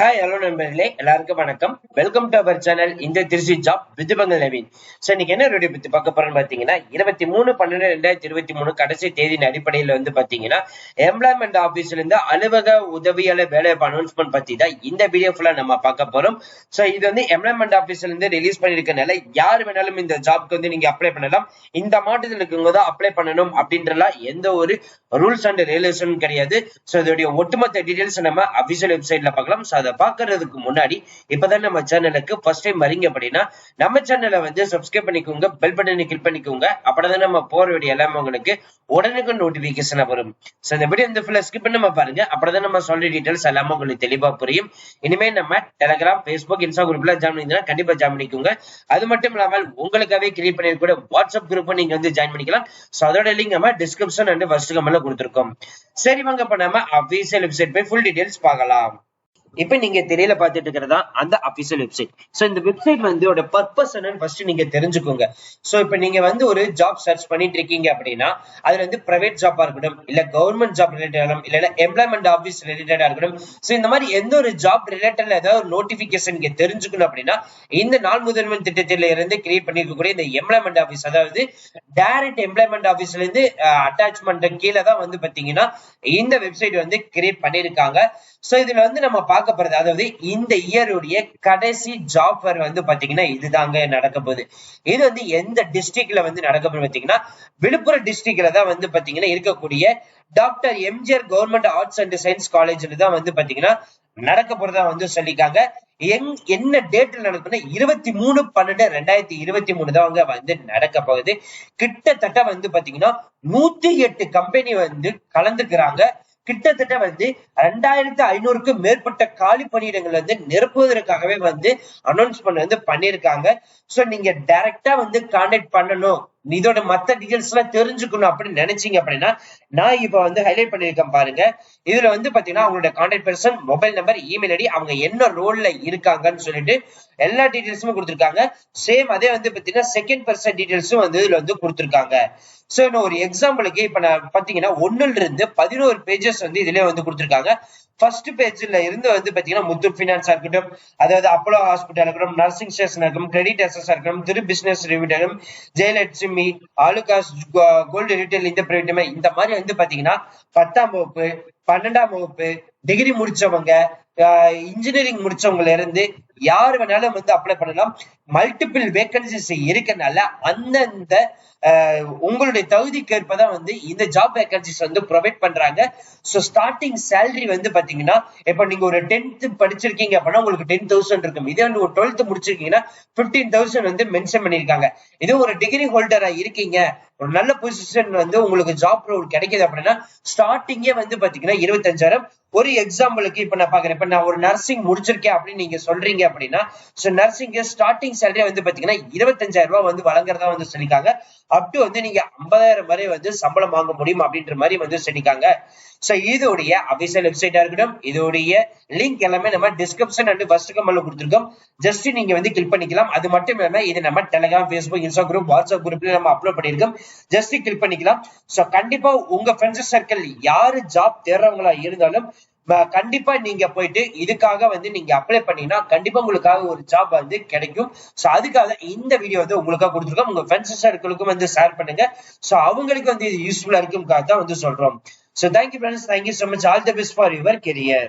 Hi hello நண்பர்களே. எல்லாருக்கும் வணக்கம். வெல்கம் டு அவர் சேனல் இந்த திருச்சி ஜாப் விதுபங்கள் நவீன் ஸோ இன்னைக்கு என்ன ரெடி பத்தி பார்க்க போறோம்னு பாத்தீங்கன்னா இருபத்தி மூணு பன்னெண்டு ரெண்டாயிரத்தி இருபத்தி மூணு கடைசி தேதியின் அடிப்படையில் வந்து பாத்தீங்கன்னா எம்ப்ளாய்மெண்ட் ஆபீஸ்ல இருந்து அலுவலக உதவியாளர் வேலைவாய்ப்பு அனௌன்ஸ்மெண்ட் பத்தி தான் இந்த வீடியோ ஃபுல்லா நம்ம பார்க்க போறோம். ஸோ இது வந்து எம்ப்ளாய்மெண்ட் ஆபீஸ்ல இருந்து ரிலீஸ் பண்ணிருக்கனால யார் வேணாலும் இந்த ஜாப்க்கு வந்து நீங்க அப்ளை பண்ணலாம். இந்த மாவட்டத்தில் இருக்கவங்க தான் அப்ளை பண்ணணும் அப்படின்றலாம் எந்த ஒரு ரூல்ஸ் அண்ட் ரெகுலேஷன் கிடையாது. ஸோ இதோடைய ஒட்டுமொத்த டீடைல்ஸ் நம்ம அபிஷியல் வெப்சைட்ல பார்க்கலாம். ஸோ அதை பாக்குறதுக்கு முன்னாடி இப்பதான் நம்ம சேனலுக்கு ஃபர்ஸ்ட் டைம் வரீங்க அப்படின்னா நம்ம சேனலை வந்து சப்ஸ்கிரைப் பண்ணிக்கோங்க பெல் பட்டனை கிளிக் பண்ணிக்கோங்க. அப்படிதான் நம்ம போற வீடியோ எல்லாமே உங்களுக்கு உடனுக்கு நோட்டிபிகேஷன் வரும். சோ இந்த வீடியோ இந்த ஃபுல்லா ஸ்கிப் பண்ணாம பாருங்க. அப்படிதான் நம்ம சொல்ற டீடைல்ஸ் எல்லாமே உங்களுக்கு தெளிவா புரியும். இனிமே நம்ம டெலகிராம் பேஸ்புக் இன்ஸ்டா குரூப்ல ஜாயின் பண்ணிங்கன்னா கண்டிப்பா ஜாயின் பண்ணிக்கோங்க. அது மட்டும் இல்லாமல் உங்களுக்காகவே கிரியேட் பண்ணி கூட வாட்ஸ்அப் குரூப் நீங்க வந்து ஜாயின் பண்ணிக்கலாம். ஸோ அதோட லிங்க் நம்ம டிஸ்கிரிப்ஷன் அண்ட் ஃபர்ஸ்ட் கமெண்ட்ல கொடுத்துருக்கோம். சரி வாங்க இப்ப நம்ம அபிஷியல் வெப்சைட் போய் ஃபுல் டீடைல்ஸ் பார்க்கலாம். இப்ப நீங்க தெரியல பாத்துட்டு இருக்கிறதா? அந்த அபிஷியல் வெப்சைட் சோ இந்த வெப்சைட் வந்து ஒரு பர்பஸ் என்னன்னு ஃபர்ஸ்ட் நீங்க தெரிஞ்சுக்கோங்க. சோ இப்ப நீங்க வந்து ஒரு ஜாப் சர்ச் பண்ணிட்டு இருக்கீங்க அப்படின்னா அதுல வந்து பிரைவேட் ஜாப்பா இருக்கட்டும் இல்ல கவர்மெண்ட் ஜாப் ரிலேட்டடா இல்ல எம்ப்ளாய்மெண்ட் ஆஃபீஸ் ரிலேட்டடா இருக்கட்டும். சோ இந்த மாதிரி எந்த ஒரு ஜாப் ரிலேட்டட்ல ஏதாவது ஒரு நோட்டிபிகேஷன் நீங்க தெரிஞ்சுக்கணும் அப்படின்னா இந்த நாள் முதன்மை திட்டத்தில இருந்து கிரியேட் பண்ணிருக்கக்கூடிய இந்த எம்ப்ளாய்மெண்ட் ஆஃபீஸ் அதாவது டைரக்ட் எம்ப்ளாய்மெண்ட் ஆஃபீஸ்ல இருந்து அட்டாச்மெண்ட் கீழே தான் வந்து பாத்தீங்கன்னா இந்த வெப்சைட் வந்து கிரியேட் பண்ணிருக்காங்க. சோ இதுல வந்து நம்ம பார்க்க போறது அதாவது இந்த இயருடைய கடைசி ஜாப் ஃபேர் வந்து பாத்தீங்கன்னா இதுதாங்க நடக்க போகுது. இது வந்து எந்த டிஸ்ட்ரிக்ட்ல வந்து நடக்க போகுது பாத்தீங்கன்னா விழுப்புரம் டிஸ்ட்ரிக்ட்ல தான் வந்து பாத்தீங்கன்னா இருக்கக்கூடிய doctor MGR government arts and science காலேஜ்ல தான் வந்து பாத்தீங்கன்னா நடக்க போறதா வந்து சொல்லிருக்காங்க எங் என்ன டேட்ல நடக்கும்னா இருபத்தி மூணு பன்னெண்டு ரெண்டாயிரத்தி இருபத்தி மூணு தான் அவங்க வந்து நடக்க போகுது. கிட்டத்தட்ட வந்து பாத்தீங்கன்னா நூத்தி எட்டு கம்பெனி வந்து கலந்துக்கிறாங்க. கிட்டத்தட்ட வந்து ரெண்டாயிரத்தி ஐநூறுக்கும் மேற்பட்ட காலி பணியிடங்கள் வந்து நிரப்புவதற்காகவே வந்து அனௌன்ஸ்மெண்ட் வந்து பண்ணிருக்காங்க சோ நீங்க டைரக்டா வந்து கான்டாக்ட் பண்ணணும். இதோட மத்த டீடைல்ஸ் எல்லாம் தெரிஞ்சுக்கணும் அப்படின்னு நினைச்சீங்க அப்படின்னா நான் இப்ப வந்து ஹைலைட் பண்ணிருக்கேன் பாருங்க. இதுல வந்து பாத்தீங்கன்னா அவங்களோட contact person mobile number email ID அவங்க என்ன ரோல்ல இருக்காங்கன்னு சொல்லிட்டு எல்லா டீடைல்ஸுமே கொடுத்துருக்காங்க. சேம் அதே வந்து பாத்தீங்கன்னா செகண்ட் பர்சன் டீடைல்ஸும் வந்து இதுல வந்து கொடுத்துருக்காங்க. சோ இன்னும் ஒரு எக்ஸாம்பிளுக்கு இப்ப நான் பாத்தீங்கன்னா ஒண்ணுல இருந்து பதினோரு பேஜஸ் வந்து இதுலயே வந்து கொடுத்துருக்காங்க. ஃபர்ஸ்ட் பேஜ்ல இருந்து வந்து பாத்தீங்கன்னா முத்தூட் பினான்ஸா இருக்கட்டும் அதாவது அப்போலோ ஹாஸ்பிட்டல் இருக்கட்டும் நர்சிங் ஸ்டேஷன் இருக்கட்டும் கிரெடிட் அசஸ் இருக்கட்டும் Thiru business review Jayalakshmi Alukkas gold retail இந்த பிரைவேட் இந்த மாதிரி வந்து பாத்தீங்கன்னா பத்தாம் வகுப்பு பன்னெண்டாம் வகுப்பு டிகிரி முடிச்சவங்க இன்ஜினியரிங் முடிச்சவங்கல இருந்து யார் வேணாலும் வந்து அப்ளை பண்ணலாம். மல்டிபிள் வேகன்சிஸ் இருக்கனால அந்தந்த உங்களுடைய தகுதிக்கு ஏற்பதான் வந்து இந்த ஜாப் வேகன்சிஸ் வந்து ப்ரொவைட் பண்றாங்க. ஸோ ஸ்டார்டிங் சேலரி வந்து பாத்தீங்கன்னா இப்ப நீங்க ஒரு டென்த் படிச்சிருக்கீங்க அப்படின்னா உங்களுக்கு டென் தௌசண்ட் இருக்கும். இதே வந்து ஒரு டுவெல்த் முடிச்சிருக்கீங்கன்னா பிப்டீன் தௌசண்ட் வந்து மென்ஷன் பண்ணிருக்காங்க இதே ஒரு டிகிரி ஹோல்டரா இருக்கீங்க. ஒரு நல்ல பொசிஷன் வந்து உங்களுக்கு ஜாப் ரோல் கிடைக்குது அப்படின்னா ஸ்டார்டிங்கே வந்து பாத்தீங்கன்னா இருபத்தஞ்சாயிரம். ஒரு எக்ஸாம்பிளுக்கு இப்ப நான் பாக்குறேன். இப்ப நான் ஒரு நர்சிங் முடிச்சிருக்கேன் அப்படின்னு நீங்க சொல்றீங்க அப்படின்னா சோ நர்சிங் ஸ்டார்டிங் சேலரி வந்து பாத்தீங்கன்னா இருபத்தஞ்சாயிரம் ரூபாய் வந்து வழங்குறதா வந்து சொல்லிருக்காங்க அப் டு வந்து நீங்க ஐம்பதாயிரம் வரை வந்து சம்பளம் வாங்க முடியும் அப்படின்ற மாதிரி வந்து சொல்லிருக்காங்க சோ இதோடைய அபிஷியல் வெப்சைட்டா இருக்கட்டும் இதோடைய லிங்க் எல்லாமே நம்ம டிஸ்கிரிப்ஷன் அண்ட் ஃபர்ஸ்ட் கமெண்ட்ல கொடுத்துருக்கோம். ஜஸ்ட் நீங்க வந்து கிளிக் பண்ணிக்கலாம். அது மட்டும் இல்லாம இது நம்ம Telegram Facebook Insta group WhatsApp குரூப்ல நம்ம அப்லோட் பண்ணிருக்கோம் ஜஸ்ட் கிளிக் பண்ணிக்கலாம். சோ கண்டிப்பா உங்க ஃப்ரெண்ட்ஸ் சர்க்கிள் யாரு ஜாப் தேடுறவங்களா இருந்தாலும் கண்டிப்பா நீங்க போயிட்டு இதுக்காக வந்து நீங்க அப்ளை பண்ணீங்கன்னா கண்டிப்பா உங்களுக்காக ஒரு ஜாப் வந்து கிடைக்கும். சோ அதுக்காக இந்த வீடியோ வந்து உங்களுக்காக கொடுத்துருக்கோம். உங்க ஃப்ரெண்ட்ஸ் சர்க்கிளுக்கும் வந்து ஷேர் பண்ணுங்க. சோ அவங்களுக்கு வந்து இது யூஸ்ஃபுல்லா இருக்கும்காக தான் வந்து சொல்றோம். So thank you friends thank you so much all the best for your career